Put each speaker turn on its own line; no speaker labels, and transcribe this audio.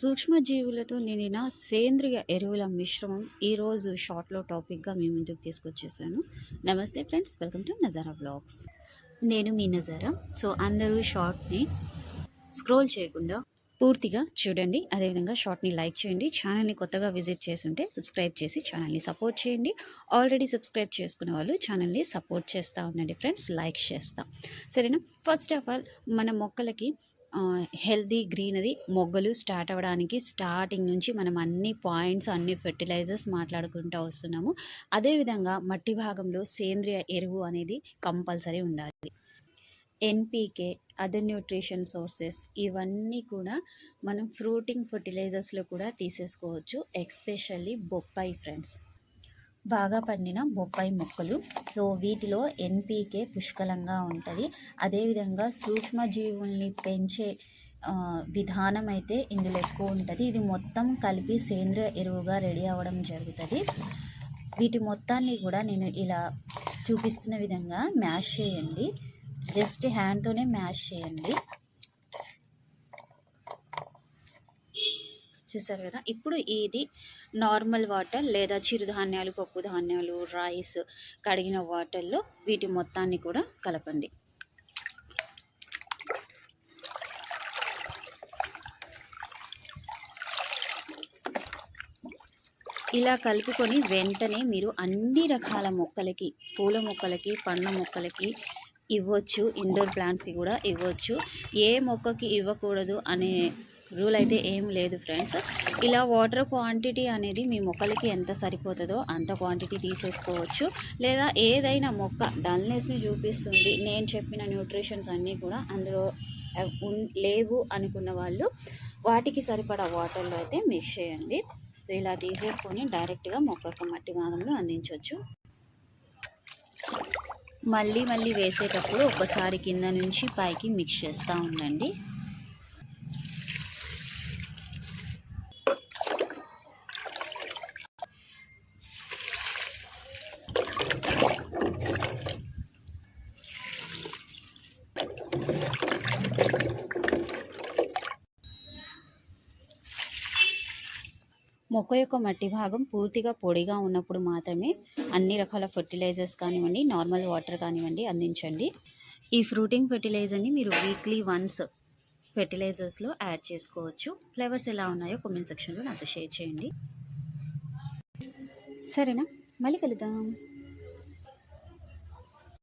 సూక్ష్మజీవులతో నిండిన సేంద్రియ ఎరువుల మిశ్రమం ఈరోజు షార్ట్లో టాపిక్గా మీ ముందుకు తీసుకొచ్చేసాను. నమస్తే friends welcome to Nazara blogs. నేను మీ నజారా. సో అందరూ షార్ట్ని స్క్రోల్ చేయకుండా పూర్తిగా చూడండి. అదేవిధంగా షార్ట్ని లైక్ చేయండి. ఛానల్ని కొత్తగా విజిట్ చేస్తుంటే సబ్స్క్రైబ్ చేసి ఛానల్ని సపోర్ట్ చేయండి. ఆల్రెడీ సబ్స్క్రైబ్ చేసుకున్న వాళ్ళు ఛానల్ని సపోర్ట్ చేస్తూ ఉండండి ఫ్రెండ్స్ లైక్ చేస్తాం. సరేనా? ఫస్ట్ ఆఫ్ ఆల్ మన మొక్కలకి హెల్దీ గ్రీనరీ మొగ్గలు స్టార్ట్ అవ్వడానికి స్టార్టింగ్ నుంచి మనం అన్ని పాయింట్స్ అన్ని ఫెర్టిలైజర్స్ మాట్లాడుకుంటూ వస్తున్నాము. అదేవిధంగా మట్టి భాగంలో సేంద్రియ ఎరువు అనేది కంపల్సరీ ఉండాలి. ఎన్పీకే అదర్ న్యూట్రిషన్ సోర్సెస్ ఇవన్నీ కూడా మనం ఫ్రూటింగ్ ఫర్టిలైజర్స్లో కూడా తీసేసుకోవచ్చు ఎక్స్పెషల్లీ బొప్పాయి ఫ్రెండ్స్. బాగా పండిన బొప్పాయి మొక్కలు. సో వీటిలో ఎన్పీకే పుష్కలంగా ఉంటుంది. అదేవిధంగా సూక్ష్మజీవుల్ని పెంచే విధానం అయితే ఇందులో ఎక్కువ ఉంటుంది. ఇది మొత్తం కలిపి సేంద్రియ ఎరువుగా రెడీ అవ్వడం జరుగుతుంది. వీటి మొత్తాన్ని కూడా నేను ఇలా చూపిస్తున్న విధంగా మ్యాష్ చేయండి. జస్ట్ హ్యాండ్తోనే మ్యాష్ చేయండి. చూసారు కదా? ఇప్పుడు ఇది నార్మల్ వాటర్ లేదా చిరుధాన్యాలు పప్పు ధాన్యాలు రైస్ కడిగిన వాటర్లో వీటి మొత్తాన్ని కూడా కలపండి. ఇలా కలుపుకొని వెంటనే మీరు అన్ని రకాల మొక్కలకి పూల మొక్కలకి పండ్ల మొక్కలకి ఇవ్వచ్చు ఇండోర్ ప్లాంట్స్కి కూడా ఇవ్వచ్చు. ఏ మొక్కకి ఇవ్వకూడదు అనే రూల్ అయితే ఏం లేదు ఫ్రెండ్స్. ఇలా వాటర్ క్వాంటిటీ అనేది మీ మొక్కలకి ఎంత సరిపోతుందో అంత క్వాంటిటీ తీసేసుకోవచ్చు. లేదా ఏదైనా మొక్క డల్నెస్ని చూపిస్తుంది. నేను చెప్పిన న్యూట్రిషన్స్ అన్నీ కూడా అందులో లేవు అనుకున్న వాళ్ళు వాటికి సరిపడా వాటర్లో అయితే మిక్స్ చేయండి. సో ఇలా తీసేసుకొని డైరెక్ట్గా మొక్కకు మట్టి భాగంలో అందించవచ్చు మళ్ళీ మళ్ళీ వేసేటప్పుడు ఒకసారి కింద నుంచి పైకి మిక్స్ చేస్తూ ఉండండి. మొక్క యొక్క మట్టి భాగం పూర్తిగా పొడిగా ఉన్నప్పుడు మాత్రమే అన్ని రకాల ఫర్టిలైజర్స్ కానివ్వండి నార్మల్ వాటర్ కానివ్వండి అందించండి. ఈ ఫ్రూటింగ్ ఫెర్టిలైజర్ని మీరు వీక్లీ వన్స్ ఫెర్టిలైజర్స్లో యాడ్ చేసుకోవచ్చు. ఫ్లేవర్స్ ఎలా ఉన్నాయో కామెంట్ సెక్షన్లో నాతో షేర్ చేయండి. సరేనా? మళ్ళీ కలుద్దాం.